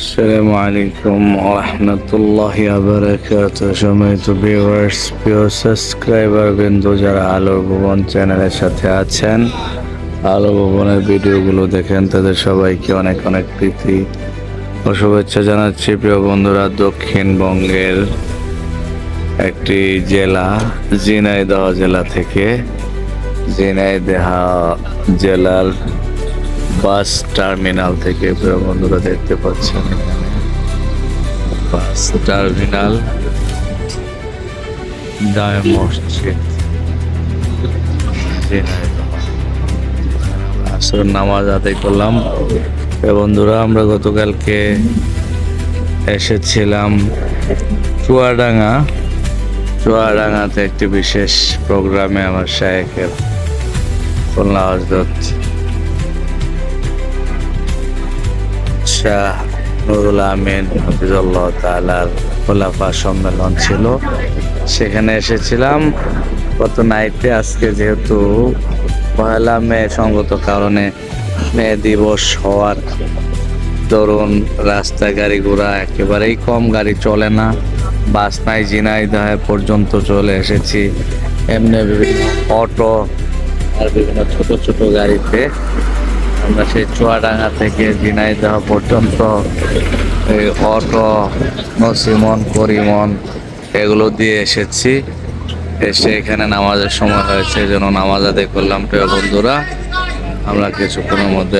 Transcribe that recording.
আসসালামু আলাইকুম রহমতুল্লাহ আবরাকাত সময়ত ভিউয়ার্স প্রিয় সাবস্ক্রাইবার বিন্দু যারা আলোর ভুবন চ্যানেলের সাথে আছেন, আলো ভুবনের ভিডিওগুলো দেখেন, তাদের সবাইকে অনেক অনেক প্রীতি ও শুভেচ্ছা জানাচ্ছি। প্রিয় বন্ধুরা, দক্ষিণবঙ্গের একটি জেলা, ঝিনাইদহ জেলা থেকে, ঝিনাইদহ জেলার বাস টার্মিনাল থেকে বন্ধুরা দেখতে পাচ্ছেন। বাস টার্মিনাল নামাজ আদায় করলাম। বন্ধুরা আমরা গতকালকে এসেছিলাম চুয়াডাঙ্গা। চুয়াডাঙ্গাতে একটি বিশেষ প্রোগ্রামে আমার শায়েখের খুলনা হজরত শাহ নুরুল আমিন হাফিজুল্লাহ তালার খোলাফা সম্মেলন ছিল। সেখানে এসেছিলাম। গত নাইটে আজকে যেহেতু পয়লা মে সঙ্গত কারণে মে দিবস হওয়ার দরুন রাস্তা গাড়ি ঘোড়া একেবারেই কম গাড়ি চলে না। বাস নাই, ঝিনাইদহ পর্যন্ত চলে এসেছি। এমনি বিভিন্ন অটো আর বিভিন্ন ছোট ছোট গাড়িতে আমরা সেই চুয়াডাঙ্গা থেকে ঝিনাইদহ পর্যন্ত এই অটো, নসিমন, করিমন এগুলো দিয়ে এসেছি। এসে এখানে নামাজের সময় হয়েছে যেন নামাজ আদায় করলাম প্রিয় বন্ধুরা। আমরা কিছুক্ষণের মধ্যে